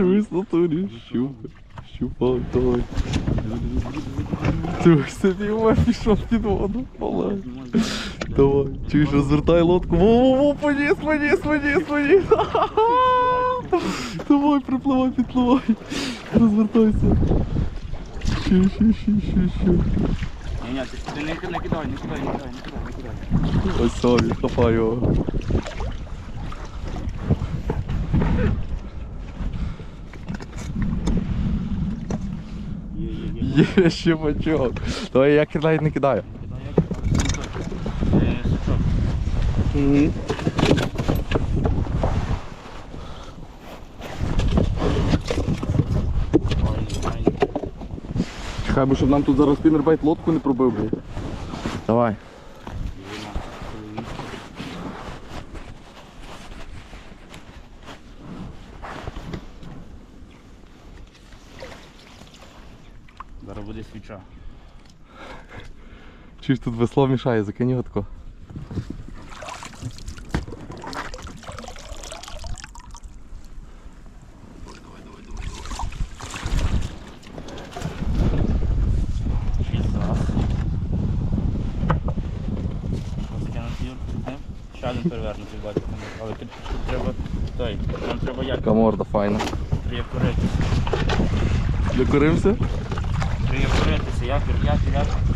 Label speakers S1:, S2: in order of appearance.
S1: Чуєш, натурі, щупай, щупай, давай. Чуєш, собі пішов під воду, давай. Давай, чуєш, розвертай лодку. Во-во-во, поніс, поніс, поніс, поніс. Давай, припливай, підпливай. Розвертайся. Щу, щу, щу, щу, щу.
S2: Ні, ні, ти, не, кидай, не кидай, не кидай, не кидай, не кидай.
S1: Ось хапай його.
S2: Є, є, є.
S1: Є ще бачок. Давай я навіть не кидаю. Хай би, щоб нам тут зараз спінербайт лодку не пробив, блядь. Давай.
S2: Зараз буде свіча.
S1: Чи ж тут весло мішає, закинь його тако.
S2: Ще один перевернутий бачите. Але тут треба той, нам треба як
S1: Така морда файна.
S2: приякоритися.
S1: Докоримося?
S2: Приякоритися, як, як, якір.